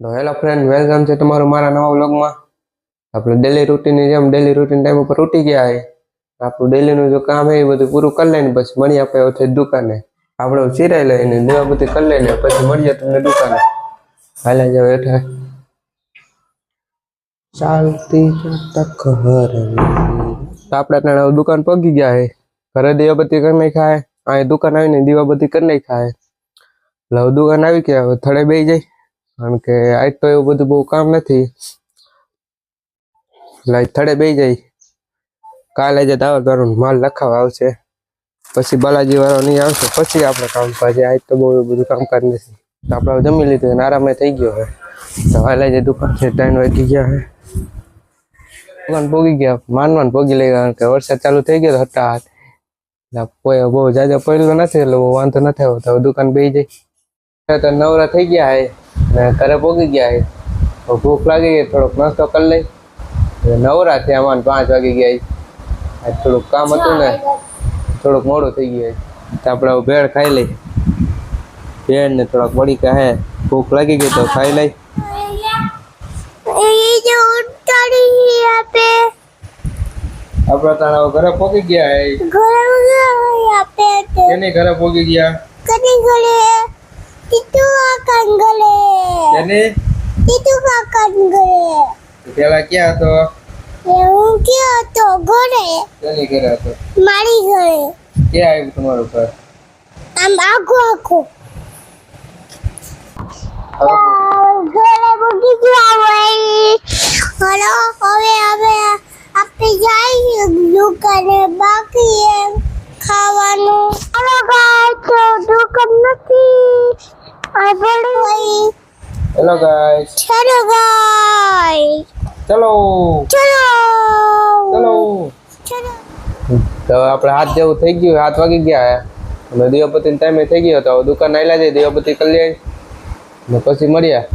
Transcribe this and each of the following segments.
નયલો friend welcome છે તમારું મારા નવા વ્લોગમાં આપડે daily routine and daily routine time પર રૂટી ગયા હે આપડે ડેલી નું જો કામ હે એ બધું પૂરું કરી લેને પછી મણી આપાયો થઈ દુકાને આપળો ચીરાઈ લેને દેવાબદી કરી લેને પછી મરજી તમે દુકાને હાલ્યા જાવ હેઠે શાંતિથી તક ઘરે ને તો આપડે આટલા દુકાન પગી ગયા હે ઘરે દેવાબદી કમે ખાય આય દુકાન આવીને દેવાબદી કરને ખાય લવ દુકાન આવી કે થડે બેઈ જાય કારણ કે આજ તો એવું બધું બહુ કામ નથી લાઈટ થડે બે જાય કાલે જ દાવાદારો માલ લખાવા આવશે પછી બાલાજી વાળો નહીં આવશે પછી આપણે કામ પાછે આજ તો બહુ બધું કામકાજ નથી આપણે જમી લીધું અને આરામે થઈ ગયો હવે તો હાલે જે દુકાન છે ત્રણ વાગી ગયા હે ભગવાન ભોગી ગયા માનવાન ભોગી લઈ ગયા કે વરસાદ ચાલુ થઈ ગયો હટા હાથ કોઈ બહુ જાજા પડેલો નથી એટલે બહુ વાંધો નથી આવતો દુકાન બે જાય નવરા થઈ ગયા હે ને ઘરે પોગી ગયા છે તો ભૂખ લાગી ગઈ થોડોક નાસ્તો કરી લઈ નવરા થયા અમારે પાંચ વાગે ગયા આજ થોડુંક કામ હતું ને થોડુંક મોડું થઈ ગયું તો આપણે ભેળ ખાઈ લઈ ભેળ ને થોડાક વળી કહે ભૂખ લાગી ગઈ તો ખાઈ લઈ આપણા તાણા ઘરે પોગી ગયા હે ઘરે પોગી ગયા કની ઘરે કંગલે તને ટીટુ કંગલે પેલા ક્યાં હતો હું ક્યાં હતો ઘરે કોની ઘરે હતો મારી ઘરે ક્યાં આવ્યું તમારું ઘર આમ આખું આખું ઘરે મૂકી જવાય હલો હવે હવે આપણે જઈએ દુકાને બાકી એમ बोलो हेलो गाइस हेलो गाइस चलो चलो चलो चलो अब आपरे हाथ देवो થઈ ગયું હે હાથ વાગી ગયા હે અમે દેવપતિન ટાઈમે થઈ ગયું તો આ દુકાન આઈલા દેવપતિ કલ્લીએ ને પછી મર્યા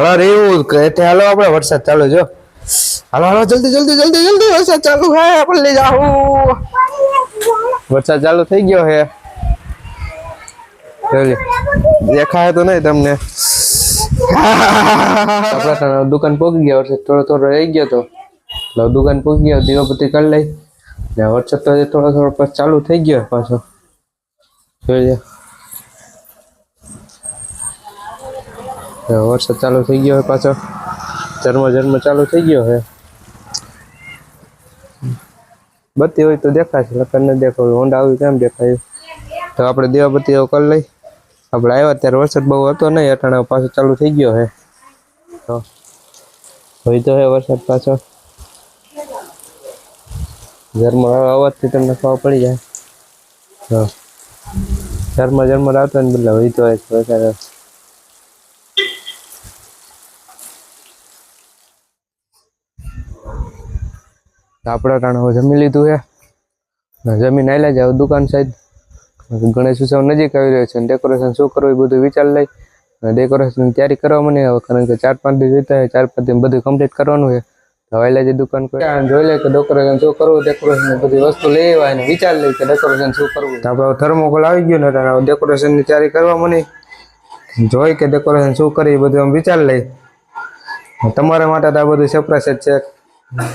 હા રે એ કેતે હાલો આપડે વરસાદ ચાલુ જો હાલો હાલો જલ્દી જલ્દી જલ્દી જલ્દી એસા ચાલુ હે આપણે લઈ જાવું વરસાદ ચાલુ થઈ ગયો હે देखा है तो नहीं हमने अब तो दुकान पकी गया और थोड़ा-थोड़ा रह गया तो लो दुकान पकी गया दीयो बत्ती कर ले और चतरा थोड़ा-थोड़ा चालू થઈ ગયો પાછો જોઈ લે એવર સ ચાલુ થઈ ગયો પાછો જર્મ જર્મ ચાલુ થઈ ગયો છે બत्ती હોય તો દેખાશે લગન ને દેખવું હોંડા આવી કેમ દેખાય તો આપણે દીવાબत्ती ઓ કાળ લઈ આબરાયો 13 વર્ષડ બહુ હતો નહી અટાણા પાછો ચાલુ થઈ ગયો હે તો હોય તો હે વર્ષડ પાછો જર્મર આવાજ થી તમને સોવા પડી જાય તો જર્મર જર્મર આવતા ને એટલે હોય તો આ પ્રકાર તો આપડા કાણો જમીન લીધું હે ને જમીન આલે જાઉ દુકાન સાઈડ ગણેશ ઉત્સવ નજીક આવી રહ્યો છે ડેકોરેશન શું કરવું એ બધું વિચાર લઈ અને ડેકોરેશનની તૈયારી કરવા મને હવે કારણ કે ચાર પાંચ દિવસ જોઈતા ચાર પાંચ દિવસ બધું કમ્પ્લીટ કરવાનું છે હવેલા જે દુકાન કોઈ જોઈ લે કે ડેકોરેશન શું કરવું ડેકોરેશન બધી વસ્તુ લઈ આવ્યા અને વિચાર લઈ કે ડેકોરેશન શું કરવું આપણે થર્મોકોલ આવી ગયો ને ડેકોરેશનની તૈયારી કરવા મને જોઈ કે ડેકોરેશન શું કરી એ બધું આમ વિચાર લઈ તમારા માટે તો આ બધું સરપ્રાઈઝ જ છે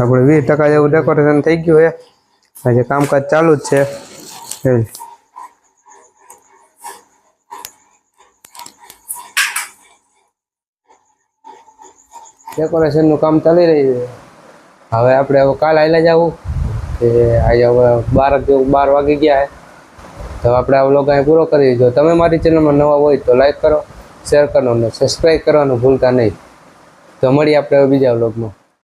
આપણે વીસ ટકા જેવું ડેકોરેશન થઈ ગયું છે આજે કામકાજ ચાલુ જ છે કે કોલેજન નકામ ચાલી રહી છે હવે આપણે હવે કાલ આઈલા જાવું એ આઈ જાવ 12 12 વાગી ગયા છે તો આપણે આ વ્લોગ આઈ પૂરો કરી દીધો તમે મારી ચેનલ માં નવા હોઈ તો લાઈક કરો શેર કરો અને સબ્સ્ક્રાઇબ કરવાનું ભૂલતા નહીં તો મળી આપણે બીજા વ્લોગમાં